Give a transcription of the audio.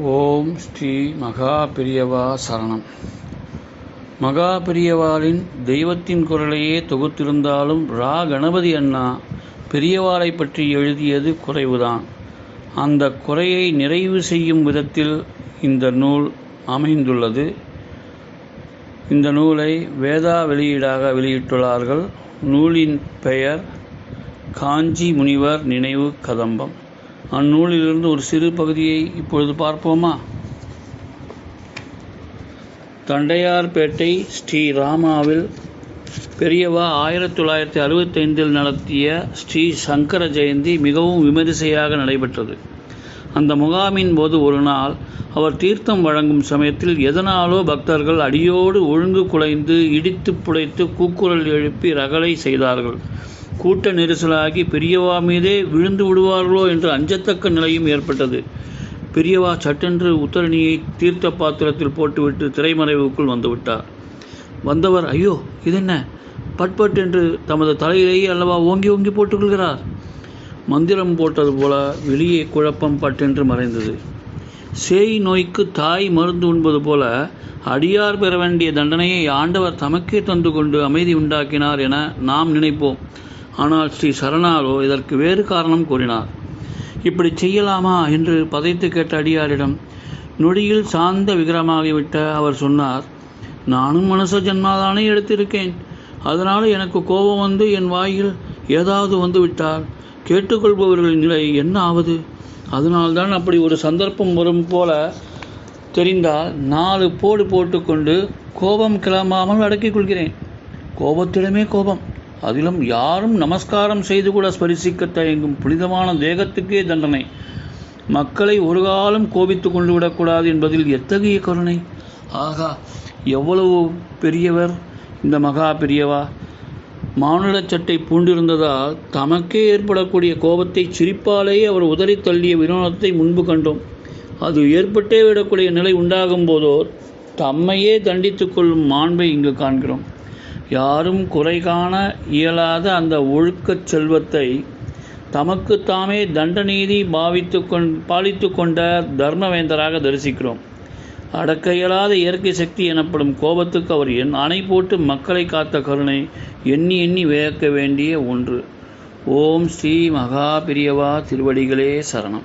ஓம் ஸ்ரீ மகா பெரியவா சரணம். மகா பெரியவாளின் தெய்வத்தின் குரலையே தொகுத்திருந்தாலும் ரா கணபதி அண்ணா பெரியவாளை பற்றி எழுதியது குறைவுதான். அந்த குறையை நிறைவு செய்யும் விதத்தில் இந்த நூல் அமைந்துள்ளது. இந்த நூலை வேதா வெளியீடாக வெளியிட்டுள்ளார்கள். நூலின் பெயர் காஞ்சி முனிவர் நினைவு கதம்பம். அந்நூலிலிருந்து ஒரு சிறு பகுதியை இப்பொழுது பார்ப்போமா? தண்டையார்பேட்டை ஸ்ரீ ராமாவில் பெரியவா ஆயிரத்தி தொள்ளாயிரத்தி அறுபத்தைந்தில் நடத்திய ஸ்ரீ சங்கர ஜெயந்தி மிகவும் விமரிசையாக நடைபெற்றது. அந்த முகாமின் போது ஒரு நாள் அவர் தீர்த்தம் வழங்கும் சமயத்தில் எதனாலோ பக்தர்கள் அடியோடு ஒழுங்கு குலைந்து இடித்து புடைத்து கூக்குரல் எழுப்பி ரகளை செய்தார்கள். கூட்ட நெரிசலாகி பெரியவா மீதே விழுந்து விடுவார்களோ என்று அஞ்சத்தக்க நிலையும் ஏற்பட்டது. பெரியவா சட்டென்று உத்தரணியை தீர்த்த பாத்திரத்தில் போட்டுவிட்டு திரைமறைவுக்குள் வந்துவிட்டார். வந்தவர் ஐயோ இதென்ன? பட்பட் என்று தமது தலையிலேயே அல்லவா ஓங்கி ஓங்கி போட்டுக்கொள்கிறார்? மந்திரம் போட்டது போல வெளியே குழப்பம் பட்டென்று மறைந்தது. சேய் நோய்க்கு தாய் மருந்து உண்பது போல அடியார் பெற வேண்டிய தண்டனையை ஆண்டவர் தமக்கே தந்து கொண்டு அமைதி உண்டாக்கினார் என நாம் நினைப்போம். ஆனால் ஸ்ரீ சரணாலோ இதற்கு வேறு காரணம் கூறினார். இப்படி செய்யலாமா என்று பதைத்து கேட்ட அடியாரிடம் நொடியில் சாந்த விக்கிரமாகிவிட்ட அவர் சொன்னார் நானும் மனச ஜென்மாதானே எடுத்திருக்கேன். அதனால் எனக்கு கோபம் வந்து என் வாயில் ஏதாவது வந்துவிட்டால் கேட்டுக்கொள்பவர்களின் நிலை என்ன ஆவது? அதனால்தான் அப்படி ஒரு சந்தர்ப்பம் வரும் போல தெரிந்தால் நாலு போடு போட்டுக்கொண்டு கோபம் கிளம்பாமல் அடக்கிக் கொள்கிறேன். கோபத்திடமே கோபம். அதிலும் யாரும் நமஸ்காரம் செய்து கூட ஸ்பரிசிக்க தயங்கும் புனிதமான தேகத்துக்கே தண்டனை. மக்களை ஒரு காலம் கோபித்து கொண்டு விடக்கூடாது என்பதில் எத்தகைய கருணை? ஆகா எவ்வளவு பெரியவர் இந்த மகா பெரியவா? மானுடச் சட்டை பூண்டிருந்ததால் தமக்கே ஏற்படக்கூடிய கோபத்தை சிரிப்பாலேயே அவர் உதறி தள்ளிய வினோதத்தை முன்பு கண்டோம். அது ஏற்பட்டே விடக்கூடிய நிலை உண்டாகும் போதோ தம்மையே தண்டித்து கொள்ளும் மாண்பை இங்கு காண்கிறோம். யாரும் குறை காண இயலாத அந்த ஒழுக்கச் செல்வத்தை தமக்கு தாமே தண்டநீதி பாவித்து கொண் பாலித்து கொண்ட தர்மவேந்தராக தரிசிக்கிறோம். அடக்க இயலாத இயற்கை சக்தி எனப்படும் கோபத்துக்கு அவர் என் அணை போட்டு மக்களை காத்த கருணை எண்ணி எண்ணி வியக்க வேண்டிய ஒன்று. ஓம் ஸ்ரீ மகா பிரியவா திருவடிகளே சரணம்.